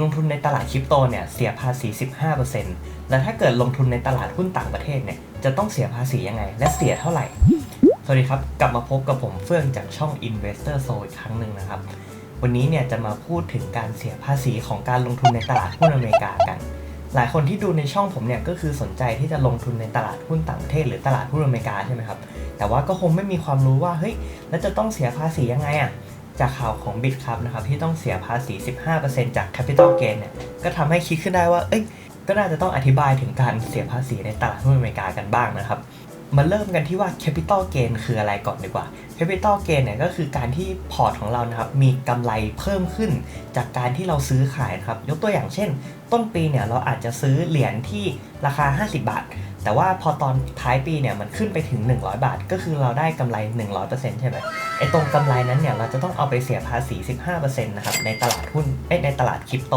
ลงทุนในตลาดคริปโตเนี่ยเสียภาษี 15%แล้วถ้าเกิดลงทุนในตลาดหุ้นต่างประเทศเนี่ยจะต้องเสียภาษียังไง และเสียเท่าไหร่ สวัสดีครับ กลับมาพบกับผมเฟื่องจากช่อง Investor s o อีกครั้งหนึ่งนะครับ วันนี้เนี่ยจะมาพูดถึงการเสียภาษีของการลงทุนในตลาดหุ้นอเมริกากัน หลายคนที่ดูในช่องผมเนี่ยก็คือสนใจที่จะลงทุนในตลาดหุ้นต่างประเทศ หรือตลาดหุ้นอเมริกาใช่ไหมครับ แต่ว่าก็คงไม่มีความรู้ว่าเฮ้ยแล้วจะต้องเสียภาษียังไงอะ จากข่าวของบิตครับนะครับที่ต้องเสียภาษี 15%จาก Capital Gain เนี่ยก็ทำให้คิดขึ้นได้ว่า เอ้ย ก็น่าจะต้องอธิบายถึงการเสียภาษีในตลาดหุ้นอเมริกากันบ้างนะครับมาเริ่มกันที่ว่า Capital Gain คืออะไรก่อนดีกว่า Capital Gain เนี่ยก็คือการที่พอร์ตของเรานะครับมีกำไรเพิ่มขึ้น จากการที่เราซื้อขายนะครับยกตัวอย่างเช่น ต้นปีเนี่ยเราอาจจะซื้อเหรียญที่ราคา 50 บาท แต่ว่าพอตอนท้ายปีเนี่ยมันขึ้นไปถึง 100 บาท ก็คือเราได้กำไร 100%ใช่ไหมไอ้ตรงกำไรนั้นเนี่ยเราจะต้องเอาไปเสียภาษี 15%นะครับในตลาดหุ้นเอ้ในตลาดคริปโต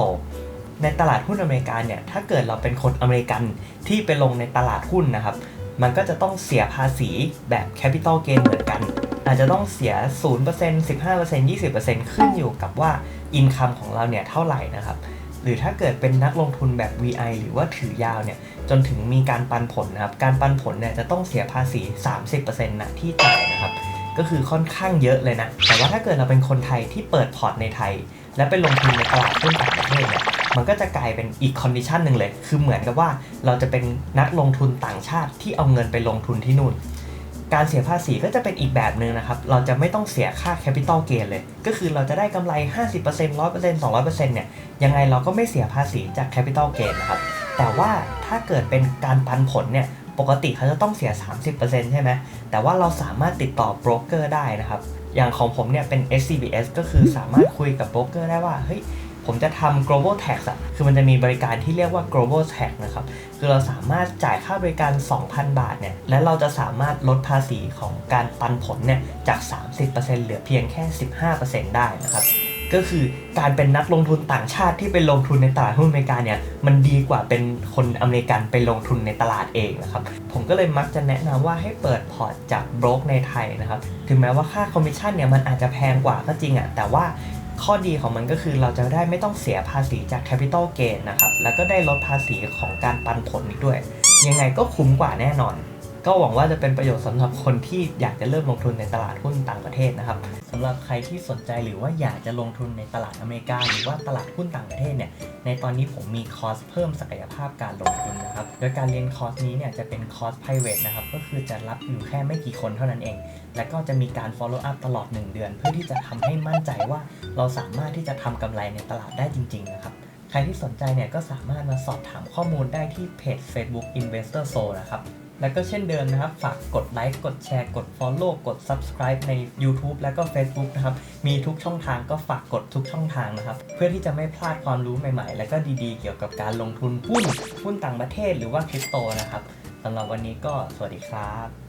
ในตลาดหุ้นอเมริกาเนี่ยถ้าเกิดเราเป็นคนอเมริกันที่ไปลงในตลาดหุ้นนะครับมันก็จะต้องเสียภาษีแบบ Capital Gain เหมือนกัน อาจจะต้องเสีย 0% 15% 20%ขึ้นอยู่กับว่า Income ของเราเนี่ยเท่าไหร่นะครับ หรือถ้าเกิดเป็นนักลงทุนแบบ VI หรือว่าถือยาวเนี่ยจนถึงมีการปันผลนะครับ การปันผลเนี่ยจะต้องเสียภาษี 30%นะที่จ่ายนะครับ ก็คือค่อนข้างเยอะเลยนะ แต่ว่าถ้าเกิดเราเป็นคนไทยที่เปิดพอร์ตในไทย และไปลงทุนในตลาดหุ้นต่างประเทศเนี่ยมันก็จะกลายเป็นอีกคอนดิชันหนึ่งเลย คือเหมือนกับว่าเราจะเป็นนักลงทุนต่างชาติที่เอาเงินไปลงทุนที่นู่น การเสียภาษีก็จะเป็นอีกแบบหนึ่งนะครับ เราจะไม่ต้องเสียค่า Capital Gain เลย ก็คือเราจะได้กำไร 50% 100% 200%เนี่ย ยังไงเราก็ไม่เสียภาษีจาก Capital Gain นะครับ แต่ว่าถ้าเกิดเป็นการปันผลเนี่ย ปกติเขาจะต้องเสีย 30%ใช่ไหม แต่ว่าเราสามารถติดต่อโบรกเกอร์ได้นะครับ อย่างของผมเนี่ยเป็น SCBS ก็คือสามารถคุยกับโบรกเกอร์ได้ว่า เฮ้ย ผมจะทำ global tax อะคือมันจะมีบริการที่เรียกว่า global tax นะครับ คือเราสามารถจ่ายค่าบริการ 2,000 บาทเนี่ย และเราจะสามารถลดภาษีของการปันผลเนี่ยจาก 30%เหลือเพียงแค่ 15%ได้นะครับก็คือการเป็นนักลงทุนต่างชาติที่ไปลงทุนในตลาดหุ้นอเมริกาเนี่ยมันดีกว่าเป็นคนอเมริกันไปลงทุนในตลาดเองนะครับ ผมก็เลยมักจะแนะนำว่าให้เปิดพอร์ตจากโบรกในไทยนะครับ ถึงแม้ว่าค่าคอมมิชชั่นเนี่ยมันอาจจะแพงกว่าก็จริงอะแต่ว่า ข้อดีของมันก็คือเราจะได้ไม่ต้องเสียภาษีจาก Capital Gain นะครับ แล้วก็ได้ลดภาษีของการปันผลอีกด้วย ยังไงก็คุ้มกว่าแน่นอน ก็หวังว่าจะเป็นประโยชน์สำหรับคนที่อยากจะเริ่มลงทุนในตลาดหุ้นต่างประเทศนะครับสำหรับใครที่สนใจหรือว่าอยากจะลงทุนในตลาดอเมริกาหรือว่าตลาดหุ้นต่างประเทศเนี่ยในตอนนี้ผมมีคอร์สเพิ่มศักยภาพการลงทุนนะครับโดยการเรียนคอร์สนี้เนี่ยจะเป็นคอร์ส private นะครับก็คือจะรับอยู่แค่ไม่กี่คนเท่านั้นเอง และก็จะมีการ follow up ตลอด 1 เดือน เพื่อที่จะทำให้มั่นใจว่าเราสามารถที่จะทำกำไรในตลาดได้จริง ๆ นะครับใครที่สนใจเนี่ยก็สามารถมาสอบถามข้อมูลได้ที่เพจ Facebook Investor Soul นะครับ แล้วก็เช่นเดิมนะครับ ฝากกดไลค์กดแชร์กด Follow กด Subscribe ใน YouTube แล้วก็ Facebook นะครับ มีทุกช่องทางก็ฝากกดทุกช่องทางนะครับ เพื่อที่จะไม่พลาดความรู้ใหม่ๆ และก็ดีๆ เกี่ยวกับการลงทุนหุ้นหุ้นต่างประเทศหรือว่าคริปโตนะครับสำหรับวันนี้ก็สวัสดีครับ